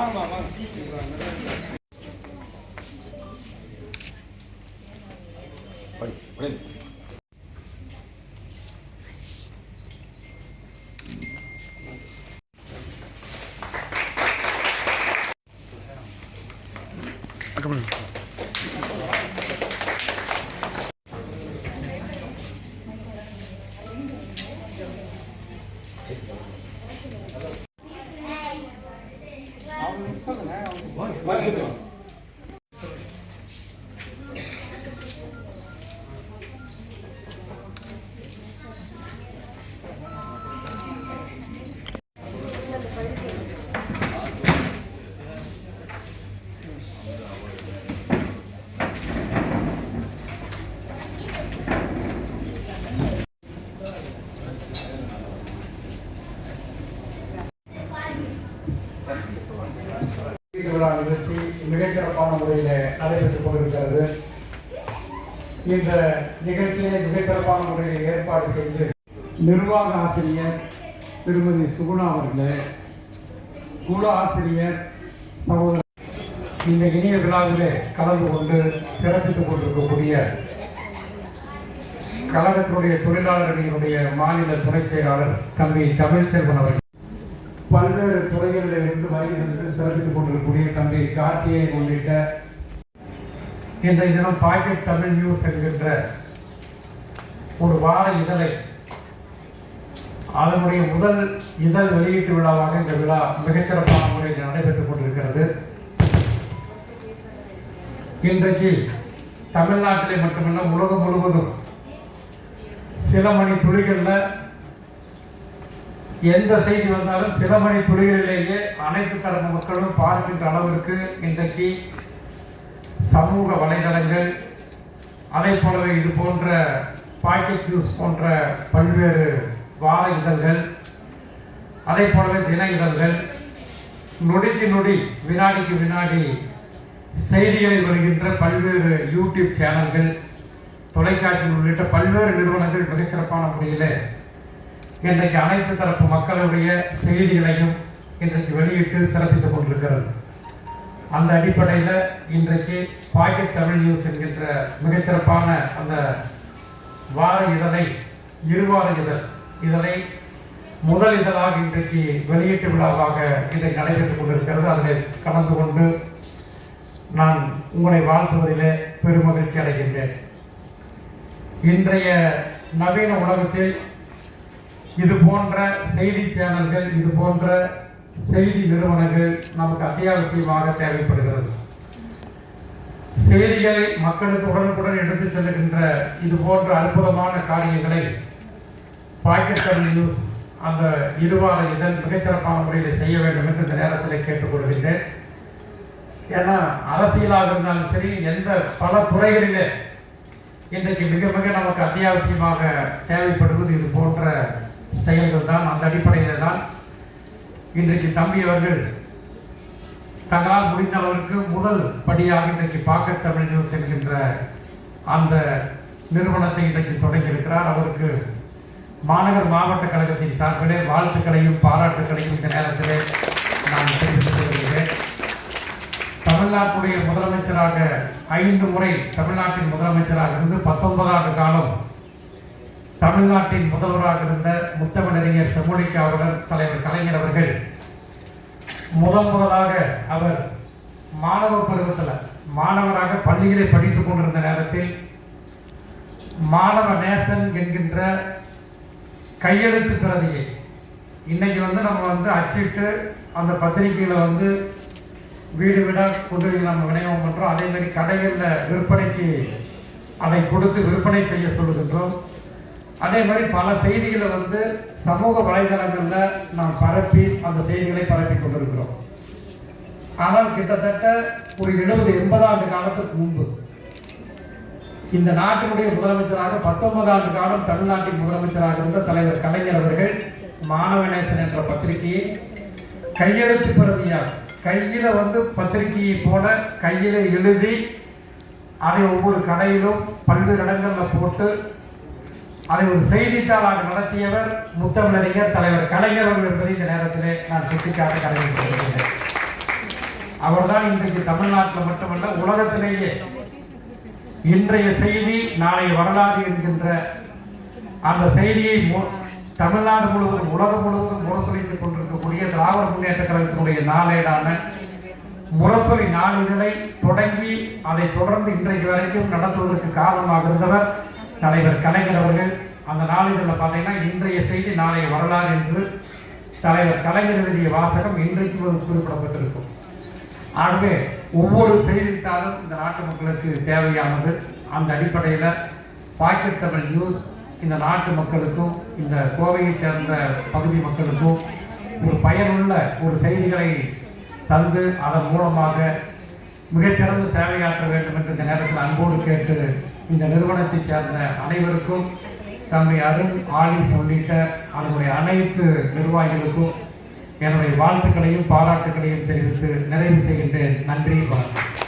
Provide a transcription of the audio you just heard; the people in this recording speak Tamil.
வாங்கம்மா விழா நிகழ்ச்சி மிகச்சிறப்பான முறையில் நடைபெற்றுக் கொண்டிருக்கிறது. இந்த நிகழ்ச்சியை மிகச்சிறப்பான முறையில் ஏற்பாடு செய்து நிர்வாக ஆசிரியர் திருமதி சுகுணா அவர்களே குல ஆசிரியர் சகோதரர் இந்த இணைய விழாவிலே கலந்து கொண்டு சிறப்பித்துக் கொண்டிருக்கக்கூடிய கழகத்தினுடைய தொழிலாளர்களினுடைய மாநில துணைச் செயலாளர் தம்பி தமிழ்ச்செல்வன் அவர்கள். பல்வேறு துறைகளில் இருந்து வருகிறது சிறப்பித்துக் கொண்டிருக்கக்கூடிய தம்பி கார்த்தியை உள்ளிட்ட இந்த தினம் பாக்கெட் தமிழ் நியூஸ் என்கின்ற ஒரு வார இதழை அதனுடைய முதல் இதழ் வெளியீட்டு விழாவாக இந்த விழா மிகச்சிறப்பான முறையில் நடைபெற்றுக் கொண்டிருக்கிறது. இன்றைக்கு தமிழ்நாட்டிலே மட்டுமல்ல உலகம் முழுவதும் சில மணி துளிகளில் எந்த செய்தி வந்தாலும் சில மணி துறைகளிலேயே அனைத்து தரப்பு மக்களும் பார்க்கின்ற அளவிற்கு இன்றைக்கு சமூக வலைதளங்கள் அதே போலவே இது போன்ற பாக்கெட் நியூஸ் போன்ற பல்வேறு வார இதழ்கள் அதே போலவே தின இதழ்கள் நொடிக்கு நொடி வினாடிக்கு வினாடி செய்திகளை வருகின்ற பல்வேறு யூடியூப் சேனல்கள் தொலைக்காட்சி உள்ளிட்ட பல்வேறு நிறுவனங்கள் மிகச்சிறப்பான முறையில் இன்றைக்கு அனைத்து தரப்பு மக்களுடைய செய்திகளையும் இன்றைக்கு வெளியிட்டு சிறப்பித்துக் கொண்டிருக்கிறது. அந்த அடிப்படையில் இன்றைக்கு பாக்கெட் தமிழ் நியூஸ் என்கின்ற மிகச்சிறப்பான அந்த வார இதழை இருவார இதழ் இதழை முதல் இதழாக இன்றைக்கு வெளியீட்டு விழாவாக இன்றைக்கு நடைபெற்றுக் கொண்டிருக்கிறது. அதில் கலந்து கொண்டு நான் உங்களை வாழ்த்துவதிலே பெருமகிழ்ச்சி அடைகின்றேன். இன்றைய நவீன உலகத்தில் இது போன்ற செய்தி சேனல்கள் இது போன்ற செய்தி நிறுவனங்கள் நமக்கு அத்தியாவசியமாக தேவைப்படுகிறது. செய்திகளை மக்களுக்கு உடனுக்குடன் எடுத்து செல்லுகின்ற இது போன்ற அற்புதமான காரியங்களை பாகிஸ்தான் நியூஸ் அந்த இருவார இதழ் மிகச்சிறப்பான முறையில் செய்ய வேண்டும் என்று இந்த நேரத்தில் கேட்டுக்கொள்கின்றேன் ஏன்னா அரசியலாக இருந்தாலும் சரி எந்த பல துறைகளிலே இன்றைக்கு மிக மிக நமக்கு அத்தியாவசியமாக தேவைப்படுவது இது போன்ற செயல்கள் தான் அந்த அடிப்படையில் தான் இன்றைக்கு தம்பி அவர்கள் தங்களால் முடிந்தவர்களுக்கு முதல் படியாக இன்றைக்கு பார்க்க தமிழ் நியூஸ் என்கின்ற அந்த நிறுவனத்தை இன்றைக்கு தொடங்கியிருக்கிறார். அவருக்கு மாநகர் மாவட்ட கழகத்தின் சார்பிலே வாழ்த்துக்களையும் பாராட்டுக்களையும் இந்த நேரத்திலே நான் தெரிவித்துக் கொள்கிறேன். தமிழ்நாட்டுடைய முதலமைச்சராக ஐந்து முறை தமிழ்நாட்டின் முதலமைச்சராக இருந்து பத்தொன்பது ஆண்டு காலம் தமிழ்நாட்டின் முதல்வராக இருந்த முத்தமிழறிஞர் செம்மொழிக்கு அவர்கள் தலைவர் கலைஞர் அவர்கள் முதல் முதலாக அவர் மாணவ பருவத்தில் மாணவராக பள்ளிகளை படித்துக் கொண்டிருந்த நேரத்தில் மாணவ நேசன் என்கின்ற கையெழுத்து பிரதியை இன்னைக்கு வந்து நம்ம வந்து அச்சிட்டு அந்த பத்திரிகைகளை வந்து வீடு வீடாக கொண்டு போய் நம்ம விநியோகம் பண்ணுறோம் அதே மாதிரி கடைகளில் விற்பனைக்கு அதை கொடுத்து விற்பனை செய்ய சொல்லுகின்றோம். அதே மாதிரி பல செய்திகளை வந்து சமூக வலைதளங்களில் நாம் பரப்பி அந்த செய்திகளை பரப்பி கொண்டிருக்கிறோம். ஆனால் கிட்டத்தட்ட ஒரு எழுபது எண்பது ஆண்டு காலத்துக்கு முன்பு இந்த நாட்டினுடைய முதலமைச்சராக பத்தொன்பது ஆண்டு காலம் தமிழ்நாட்டின் முதலமைச்சராக இருந்த தலைவர் கலைஞர் அவர்கள் மாணவநேசன் என்ற பத்திரிகையை கையெழுத்து பிரதியாக கையில வந்து பத்திரிகையை போல கையில எழுதி அதை ஒவ்வொரு கடையிலும் பல்வேறு இடங்களில் போட்டு அதை ஒரு செய்தித்தாளாக நடத்தியவர் முத்தமிழறிஞர் தலைவர் கலைஞர் அவர்கள் என்பதை இந்த நேரத்திலே நான் சுட்டிக்காட்ட கலைஞர் அவர்தான் இன்றைக்கு தமிழ்நாட்டில் மட்டுமல்ல உலகத்திலேயே இன்றைய செய்தி நாளை வரலாறு என்கின்ற அந்த செய்தியை மு- தமிழ்நாடு முழுவதும் உலகம் முழுவதும் முரசொலித்துக் கொண்டிருக்கக்கூடிய திராவிட முன்னேற்ற கழகத்தினுடைய நாளேடான முரசொலி நாளிதழை தொடங்கி அதை தொடர்ந்து இன்றைக்கு வரைக்கும் நடத்துவதற்கு காரணமாக இருந்தவர் தலைவர் கலைஞர் அவர்கள் அந்த நாளிதழில் பார்த்தீங்கன்னா இன்றைய செய்தி நாளைய வரலாறு என்று தலைவர் கலைஞர் எழுதிய வாசகம் இன்றைக்கு குறிப்பிடப்பட்டிருக்கும். ஆகவே ஒவ்வொரு செய்தித்தாளும் இந்த நாட்டு மக்களுக்கு தேவையானது. அந்த அடிப்படையில் பாக்கெட் தமிழ் நியூஸ் இந்த நாட்டு மக்களுக்கும் இந்த கோவையைச் சேர்ந்த பகுதி மக்களுக்கும் ஒரு பயனுள்ள ஒரு செய்திகளை தந்து அதன் மூலமாக மிகச்சிறந்த சேவையாற்ற வேண்டும் என்று இந்த நேரத்தில் அன்போடு கேட்டு இந்த நிறுவனத்தைச் சேர்ந்த அனைவருக்கும் தம்மை அருண் ஆலிஸ் சொல்லிட்ட அதனுடைய அனைத்து நிர்வாகிகளுக்கும் என்னுடைய வாழ்த்துக்களையும் பாராட்டுகளையும் தெரிவித்து நிறைவு செய்கின்றேன். நன்றி வணக்கம்.